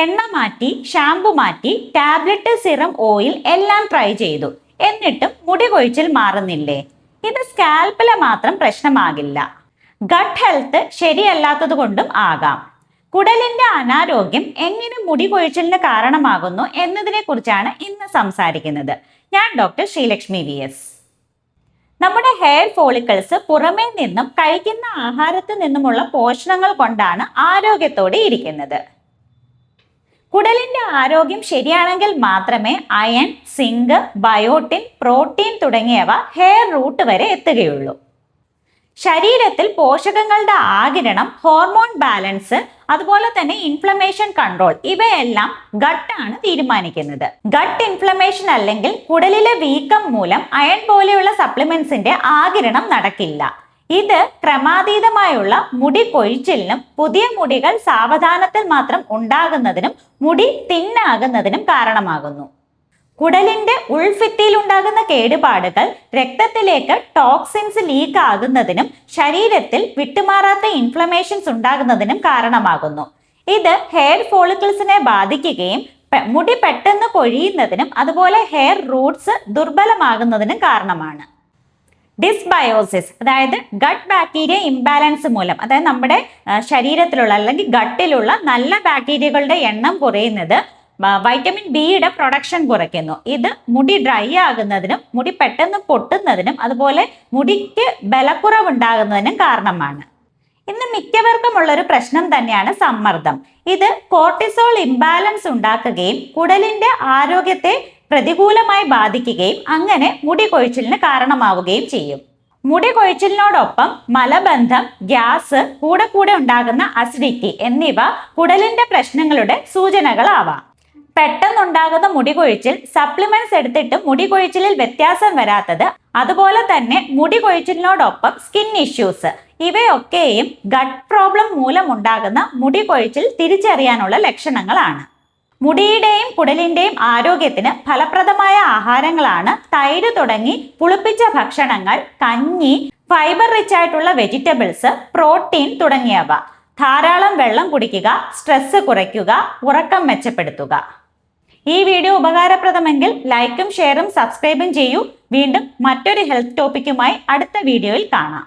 എണ്ണ മാറ്റി ഷാമ്പു മാറ്റി ടാബ്ലറ്റ് സിറം ഓയിൽ എല്ലാം ട്രൈ ചെയ്തു. എന്നിട്ടും മുടി കൊഴിച്ചിൽ മാറുന്നില്ലേ? ഇത് സ്കാൽപ്പിലെ മാത്രം പ്രശ്നമാകില്ല. ഗട്ട് ഹെൽത്ത് ശരിയല്ലാത്തത് കൊണ്ടും ആകാം. കുടലിന്റെ അനാരോഗ്യം എങ്ങനെ മുടി കൊഴിച്ചിലിന് കാരണമാകുന്നു എന്നതിനെ കുറിച്ചാണ് ഇന്ന് സംസാരിക്കുന്നത്. ഞാൻ ഡോക്ടർ ശ്രീലക്ഷ്മി വി എസ്. നമ്മുടെ ഹെയർ ഫോളിക്കിൾസ് പുറമേ നിന്നും കഴിക്കുന്ന ആഹാരത്തിൽ നിന്നുമുള്ള പോഷണങ്ങൾ കൊണ്ടാണ് ആരോഗ്യത്തോടെ ഇരിക്കുന്നത്. കുടലിന്റെ ആരോഗ്യം ശരിയാണെങ്കിൽ മാത്രമേ അയൺ സിങ്ക് ബയോട്ടിൻ പ്രോട്ടീൻ തുടങ്ങിയവ ഹെയർ റൂട്ട് വരെ എത്തുകയുള്ളൂ. ശരീരത്തിൽ പോഷകങ്ങളുടെ ആകിരണം ഹോർമോൺ ബാലൻസ് അതുപോലെ തന്നെ ഇൻഫ്ലമേഷൻ കൺട്രോൾ ഇവയെല്ലാം ഗട്ടാണ് തീരുമാനിക്കുന്നത്. ഗട്ട് ഇൻഫ്ലമേഷൻ അല്ലെങ്കിൽ കുടലിലെ വീക്കം മൂലം അയൺ പോലെയുള്ള സപ്ലിമെന്റ്സിന്റെ ആകിരണം നടക്കില്ല. ഇത് ക്രമാതീതമായുള്ള മുടി കൊഴിച്ചിലിനും പുതിയ മുടികൾ സാവധാനത്തിൽ മാത്രം ഉണ്ടാകുന്നതിനും മുടി തിന്നാകുന്നതിനും കാരണമാകുന്നു. കുടലിന്റെ ഉൾഫിത്തിയിൽ ഉണ്ടാകുന്ന കേടുപാടുകൾ രക്തത്തിലേക്ക് ടോക്സിൻസ് ലീക്ക് ആകുന്നതിനും ശരീരത്തിൽ വിട്ടുമാറാത്ത ഇൻഫ്ലമേഷൻസ് ഉണ്ടാകുന്നതിനും കാരണമാകുന്നു. ഇത് ഹെയർ ഫോളിക്കിൾസിനെ ബാധിക്കുകയും മുടി പെട്ടെന്ന് കൊഴിയുന്നതിനും അതുപോലെ ഹെയർ റൂട്ട്സ് ദുർബലമാകുന്നതിനും കാരണമാണ്. ഡിസ്ബയോസിസ് അതായത് ഗട്ട് ബാക്ടീരിയ ഇംബാലൻസ് മൂലം അതായത് നമ്മുടെ ശരീരത്തിലുള്ള അല്ലെങ്കിൽ ഗട്ടിലുള്ള നല്ല ബാക്ടീരിയകളുടെ എണ്ണം കുറയുന്നത് വൈറ്റമിൻ ബിയുടെ പ്രൊഡക്ഷൻ കുറയ്ക്കുന്നു. ഇത് മുടി ഡ്രൈ ആകുന്നതിനും മുടി പെട്ടെന്ന് പൊട്ടുന്നതിനും അതുപോലെ മുടിക്ക് ബലക്കുറവുണ്ടാകുന്നതിനും കാരണമാണ്. ഇന്ന് മിക്കവർക്കും ഉള്ളൊരു പ്രശ്നം തന്നെയാണ് സമ്മർദ്ദം. ഇത് കോർട്ടിസോൾ ഇംബാലൻസ് ഉണ്ടാക്കുകയും കുടലിന്റെ ആരോഗ്യത്തെ പ്രതികൂലമായി ബാധിക്കുകയും അങ്ങനെ മുടി കൊഴിച്ചിലിന് കാരണമാവുകയും ചെയ്യും. മുടി കൊഴിച്ചിലിനോടൊപ്പം മലബന്ധം ഗ്യാസ് കൂടെ കൂടെ ഉണ്ടാകുന്ന അസിഡിറ്റി എന്നിവ കുടലിന്റെ പ്രശ്നങ്ങളുടെ സൂചനകളാവാം. പെട്ടെന്നുണ്ടാകുന്ന മുടി കൊഴിച്ചിൽ സപ്ലിമെന്റ്സ് എടുത്തിട്ട് മുടി കൊഴിച്ചിലിൽ വ്യത്യാസം വരാത്തത് അതുപോലെ തന്നെ മുടി കൊഴിച്ചിലിനോടൊപ്പം സ്കിൻ ഇഷ്യൂസ് ഇവയൊക്കെയും ഗട്ട് പ്രോബ്ലം മൂലമുണ്ടാകുന്ന മുടി കൊഴിച്ചിൽ തിരിച്ചറിയാനുള്ള ലക്ഷണങ്ങളാണ്. മുടിയുടെയും കുടലിന്റെയും ആരോഗ്യത്തിന് ഫലപ്രദമായ ആഹാരങ്ങളാണ് തൈര് തുടങ്ങി പുളിപ്പിച്ച ഭക്ഷണങ്ങൾ കഞ്ഞി ഫൈബർ റിച്ച് ആയിട്ടുള്ള വെജിറ്റബിൾസ് പ്രോട്ടീൻ തുടങ്ങിയവ. ധാരാളം വെള്ളം കുടിക്കുക സ്ട്രെസ് കുറയ്ക്കുക ഉറക്കം മെച്ചപ്പെടുത്തുക. ഈ വീഡിയോ ഉപകാരപ്രദമെങ്കിൽ ലൈക്കും ഷെയറും സബ്സ്ക്രൈബും ചെയ്യൂ. വീണ്ടും മറ്റൊരു ഹെൽത്ത് ടോപ്പിക്കുമായി അടുത്ത വീഡിയോയിൽ കാണാം.